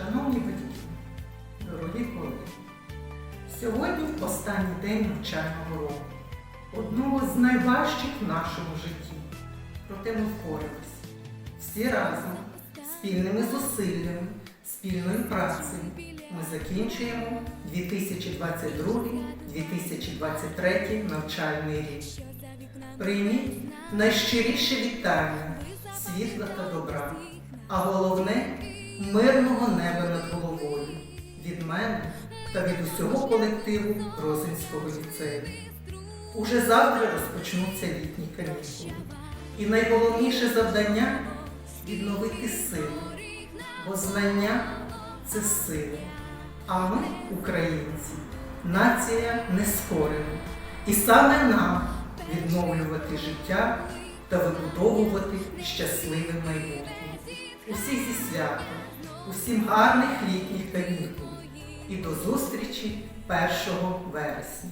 Шановні батьки, дорогі колеги, сьогодні останній день навчального року, одного з найважчих в нашому житті. Проте ми впоралися всі разом, спільними зусиллями, спільною працею ми закінчуємо 2022-2023 навчальний рік. Прийміть найщиріше вітання, світла та добра, а головне мир від мене та від усього колективу Розинського ліцею. Уже завтра розпочнуться літні канікули. І найголовніше завдання відновити силу, бо знання це сила. А ми, українці, нація нескорена. І саме нам відновлювати життя та вибудовувати щасливе майбутнє. Усіх зі святом, усім гарних літніх канікул і до зустрічі 1 вересня.